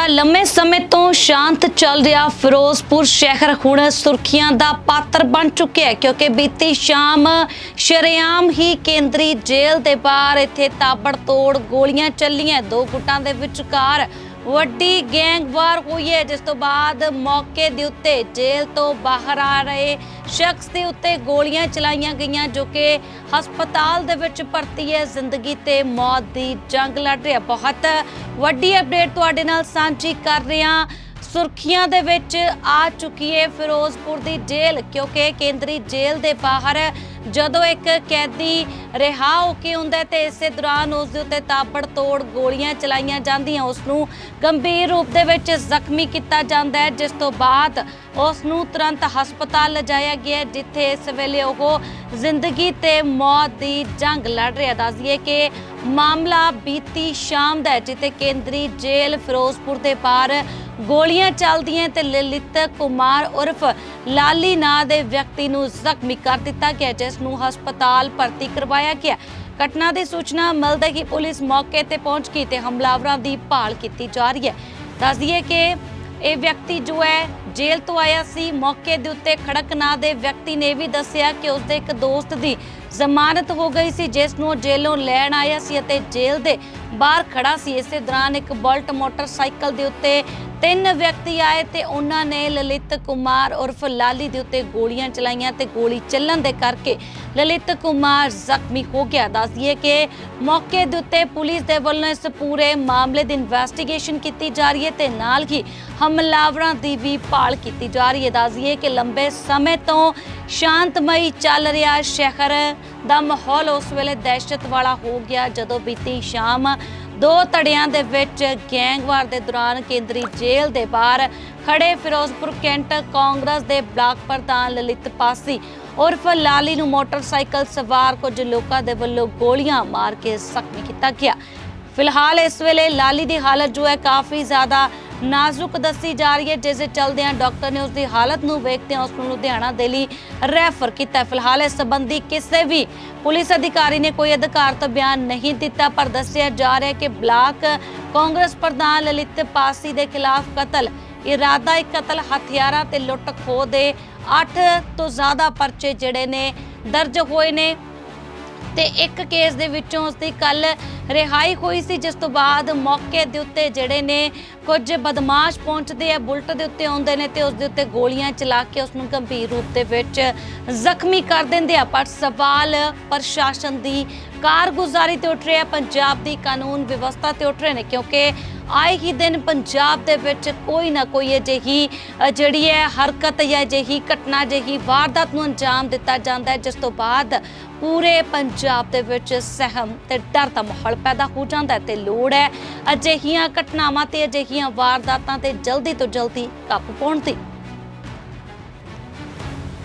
ਤਾਂ ਲੰਮੇ ਸਮੇਂ ਤੋਂ ਸ਼ਾਂਤ ਚੱਲ ਰਿਹਾ ਫਿਰੋਜ਼ਪੁਰ ਸ਼ਹਿਰ ਹੁਣ ਸੁਰਖੀਆਂ ਦਾ ਪਾਤਰ ਬਣ ਚੁੱਕਿਆ ਹੈ, ਕਿਉਂਕਿ ਬੀਤੀ ਸ਼ਾਮ ਸ਼ਰੇਆਮ ਹੀ ਕੇਂਦਰੀ ਜੇਲ੍ਹ ਦੇ ਬਾਹਰ ਇੱਥੇ ਤਾਬੜ ਤੋੜ ਗੋਲੀਆਂ ਚੱਲੀਆਂ। ਦੋ ਗੁੱਟਾਂ ਦੇ ਵਿਚਕਾਰ ਵੱਡੀ ਗੈਂਗਵਾਰ ਹੋਈ ਹੈ, ਜਿਸ ਤੋਂ ਬਾਅਦ ਮੌਕੇ ਦੇ ਉੱਤੇ ਜੇਲ੍ਹ ਤੋਂ ਬਾਹਰ ਆ ਰਹੇ ਸ਼ਖਸ ਦੇ ਉੱਤੇ ਗੋਲੀਆਂ ਚਲਾਈਆਂ ਗਈਆਂ, ਜੋ ਕਿ ਹਸਪਤਾਲ ਦੇ ਵਿੱਚ ਭਰਤੀ ਹੈ। ਜ਼ਿੰਦਗੀ ਤੇ ਮੌਤ ਦੀ ਜੰਗ ਲੜ ਰਿਹਾ। ਬਹੁਤ ਵੱਡੀ ਅਪਡੇਟ ਤੁਹਾਡੇ ਨਾਲ ਸਾਂਝੀ ਕਰ ਰਿਹਾ। ਸੁਰਖੀਆਂ ਦੇ ਵਿੱਚ ਆ ਚੁੱਕੀ ਹੈ ਫਿਰੋਜ਼ਪੁਰ ਦੀ ਜੇਲ੍ਹ, ਕਿਉਂਕਿ ਕੇਂਦਰੀ ਜੇਲ੍ਹ ਦੇ ਬਾਹਰ ਜਦੋਂ ਇੱਕ ਕੈਦੀ ਰਿਹਾ ਹੋ ਕੇ ਹੁੰਦਾ ਹੈ ਤੇ ਇਸੇ ਦੌਰਾਨ ਉਸ ਦੇ ਉੱਤੇ ਤਾਬੜਤੋੜ ਗੋਲੀਆਂ ਚਲਾਈਆਂ ਜਾਂਦੀਆਂ। ਉਸ ਨੂੰ ਗੰਭੀਰ ਰੂਪ ਦੇ ਵਿੱਚ ਜ਼ਖਮੀ ਕੀਤਾ ਜਾਂਦਾ ਹੈ, ਜਿਸ ਤੋਂ ਬਾਅਦ ਉਸ ਨੂੰ ਤੁਰੰਤ ਹਸਪਤਾਲ ਲਿਜਾਇਆ ਗਿਆ ਜਿੱਥੇ ਇਸ ਵੇਲੇ ਉਹ ਜ਼ਿੰਦਗੀ ਤੇ ਮੌਤ ਦੀ ਜੰਗ ਲੜ ਰਿਹਾ ਦੱਸਦੀਏ ਕਿ ਮਾਮਲਾ ਬੀਤੀ ਸ਼ਾਮ ਦਾ ਹੈ, ਜਿੱਥੇ ਕੇਂਦਰੀ ਜੇਲ੍ਹ ਫਿਰੋਜ਼ਪੁਰ ਦੇ ਬਾਹਰ ਗੋਲੀਆਂ ਚੱਲਦੀਆਂ ਤੇ ਲਲਿਤ ਕੁਮਾਰ ਉਰਫ ਲਾਲੀ ਨਾਂ ਦੇ ਵਿਅਕਤੀ ਨੂੰ ਜ਼ਖਮੀ ਕਰ ਦਿੱਤਾ ਗਿਆ, ਜਿਸ ਨੂੰ ਹਸਪਤਾਲ ਭਰਤੀ ਕਰਵਾਇਆ ਗਿਆ। ਘਟਨਾ ਦੀ ਸੂਚਨਾ ਮਿਲਦੇ ਹੀ ਪੁਲਿਸ ਮੌਕੇ ਤੇ ਪਹੁੰਚ ਗਈ ਤੇ ਹਮਲਾਵਰਾਂ ਦੀ ਭਾਲ ਕੀਤੀ ਜਾ ਰਹੀ ਹੈ। ਦੱਸ ਦਈਏ ਕਿ ਇਹ ਵਿਅਕਤੀ ਜੋ ਹੈ, ਜੇਲ੍ਹ ਤੋਂ ਆਇਆ ਸੀ। ਮੌਕੇ ਦੇ ਉੱਤੇ ਖੜਕ ਨਾਂ ਦੇ ਵਿਅਕਤੀ ਨੇ ਵੀ ਦੱਸਿਆ ਕਿ ਉਸਦੇ ਇੱਕ ਦੋਸਤ ਦੀ ਜ਼ਮਾਨਤ ਹੋ ਗਈ ਸੀ, ਜਿਸ ਨੂੰ ਜੇਲੋਂ ਲੈਣ ਆਇਆ ਸੀ ਅਤੇ ਜੇਲ੍ਹ ਦੇ ਬਾਹਰ ਖੜਾ ਸੀ। ਇਸੇ ਦੌਰਾਨ ਇੱਕ ਬੁਲਟ ਮੋਟਰਸਾਈਕਲ ਦੇ ਉੱਤੇ ਤਿੰਨ ਵਿਅਕਤੀ ਆਏ ਤੇ ਉਹਨਾਂ ਨੇ ਲਲਿਤ ਕੁਮਾਰ ਉਰਫ ਲਾਲੀ ਦੇ ਉੱਤੇ ਗੋਲੀਆਂ ਚਲਾਈਆਂ ਤੇ ਗੋਲੀ ਚੱਲਣ ਦੇ ਕਰਕੇ ਲਲਿਤ ਕੁਮਾਰ ਜ਼ਖਮੀ ਹੋ ਗਿਆ। ਦੱਸ ਦਈਏ ਕਿ ਮੌਕੇ ਦੇ ਉੱਤੇ ਪੁਲਿਸ ਦੇ ਵੱਲੋਂ ਇਸ ਪੂਰੇ ਮਾਮਲੇ ਦੀ ਇਨਵੈਸਟੀਗੇਸ਼ਨ ਕੀਤੀ ਜਾ ਰਹੀ ਹੈ ਤੇ ਨਾਲ ਹੀ ਹਮਲਾਵਰਾਂ ਦੀ ਵੀ ਭਾਲ ਕੀਤੀ ਜਾ ਰਹੀ ਹੈ। ਦੱਸਦੀਏ ਕਿ ਲੰਬੇ ਸਮੇਂ ਤੋਂ ਸ਼ਾਂਤਮਈ ਚੱਲ ਰਿਹਾ ਸ਼ਹਿਰ। ਦਾ ਮਾਹੌਲ ਉਸ ਵੇਲੇ ਦਹਿਸ਼ਤ ਵਾਲਾ ਹੋ ਗਿਆ। ਜਦੋਂ ਬੀਤੀ ਸ਼ਾਮ ਦੋ ਧੜਿਆਂ ਦੇ ਵਿੱਚ ਗੈਂਗਵਾਰ ਦੇ ਦੌਰਾਨ ਕੇਂਦਰੀ ਜੇਲ੍ਹ ਦੇ ਬਾਹਰ ਖੜੇ ਫਿਰੋਜ਼ਪੁਰ ਕੈਂਟ ਕਾਂਗਰਸ ਦੇ ਬਲਾਕ ਪ੍ਰਧਾਨ ਲਲਿਤ ਪਾਸੀ ਉਰਫ ਲਾਲੀ ਨੂੰ ਮੋਟਰਸਾਈਕਲ ਸਵਾਰ ਕੁਝ ਲੋਕਾਂ ਦੇ ਵੱਲੋਂ ਗੋਲੀਆਂ ਮਾਰ ਕੇ ਜ਼ਖਮੀ ਕੀਤਾ ਗਿਆ। ਫਿਲਹਾਲ ਇਸ ਵੇਲੇ ਲਾਲੀ ਦੀ ਹਾਲਤ ਜੋ ਹੈ ਕਾਫੀ ਜ਼ਿਆਦਾ ਨਾਜ਼ੁਕ ਦੱਸੀ ਜਾ ਰਹੀ ਹੈ, ਜਿਸ ਦੇ ਚਲਦਿਆਂ ਡਾਕਟਰ ਨੇ ਉਸ ਦੀ ਹਾਲਤ ਨੂੰ ਵੇਖਦਿਆਂ ਉਸ ਨੂੰ ਲੁਧਿਆਣਾ ਦੇ ਲਈ ਰੈਫਰ ਕੀਤਾ ਫਿਲਹਾਲ ਇਸ ਸੰਬੰਧੀ ਕਿਸੇ ਵੀ ਪੁਲਿਸ ਅਧਿਕਾਰੀ ਨੇ ਕੋਈ ਅਧਿਕਾਰਤ ਬਿਆਨ ਨਹੀਂ ਦਿੱਤਾ, ਪਰ ਦੱਸਿਆ ਜਾ ਰਿਹਾ ਹੈ ਕਿ ਬਲਾਕ ਕਾਂਗਰਸ ਪ੍ਰਧਾਨ ਲਲਿਤ ਪਾਸੀ ਦੇ ਖਿਲਾਫ ਕਤਲ ਇਰਾਦਾ ਇੱਕ ਕਤਲ, ਹਥਿਆਰਾਂ ਤੇ ਲੁੱਟ ਖੋਹ ਦੇ 8 ਤੋਂ ਜ਼ਿਆਦਾ ਪਰਚੇ ਜਿਹੜੇ ਨੇ ਦਰਜ ਹੋਏ ਨੇ। ਤੇ ਇੱਕ ਕੇਸ ਦੇ ਵਿੱਚੋਂ ਉਸ ਦੀ ਕੱਲ ਰਿਹਾਈ ਹੋਈ ਸੀ, ਜਿਸ ਤੋਂ ਬਾਅਦ ਮੌਕੇ ਦੇ ਉੱਤੇ ਜਿਹੜੇ ਨੇ ਕੁਝ ਬਦਮਾਸ਼ ਪਹੁੰਚਦੇ ਆ, ਬੁਲਟ ਦੇ ਉੱਤੇ ਆਉਂਦੇ ਨੇ ਤੇ ਉਸ ਦੇ ਉੱਤੇ ਗੋਲੀਆਂ ਚਲਾ ਕੇ ਉਸ ਨੂੰ ਗੰਭੀਰ ਰੂਪ ਦੇ ਵਿੱਚ ਜ਼ਖਮੀ ਕਰ ਦਿੰਦੇ ਆ। ਪਰ ਸਵਾਲ ਪ੍ਰਸ਼ਾਸਨ ਦੀ ਕਾਰਗੁਜ਼ਾਰੀ ਤੇ ਉੱਠ ਰਿਹਾ, ਪੰਜਾਬ ਦੀ ਕਾਨੂੰਨ ਵਿਵਸਥਾ ਤੇ ਉੱਠ ਰਹੇ ਨੇ, ਕਿਉਂਕਿ ਆਏ ਹੀ ਦਿਨ ਪੰਜਾਬ ਦੇ ਵਿੱਚ ਕੋਈ ਨਾ ਕੋਈ ਅਜਿਹੀ ਜਿਹੜੀ ਹੈ ਹਰਕਤ ਜਾਂ ਅਜਿਹੀ ਘਟਨਾ, ਅਜਿਹੀ ਵਾਰਦਾਤ ਨੂੰ ਅੰਜਾਮ ਦਿੱਤਾ ਜਾਂਦਾ ਹੈ, ਜਿਸ ਤੋਂ ਬਾਅਦ ਪੂਰੇ ਪੰਜਾਬ ਦੇ ਵਿੱਚ ਸਹਿਮ ਤੇ ਡਰ ਦਾ ਮਾਹੌਲ ਪੈਦਾ ਹੋ ਜਾਂਦਾ ਹੈ ਤੇ ਲੋੜ ਹੈ ਅਜਿਹੀਆਂ ਘਟਨਾਵਾਂ ਤੇ ਅਜਿਹੀਆਂ ਵਾਰਦਾਤਾਂ ਤੇ ਜਲਦੀ ਤੋਂ ਜਲਦੀ ਕਾਬੂ ਪਾਉਣ ਦੀ।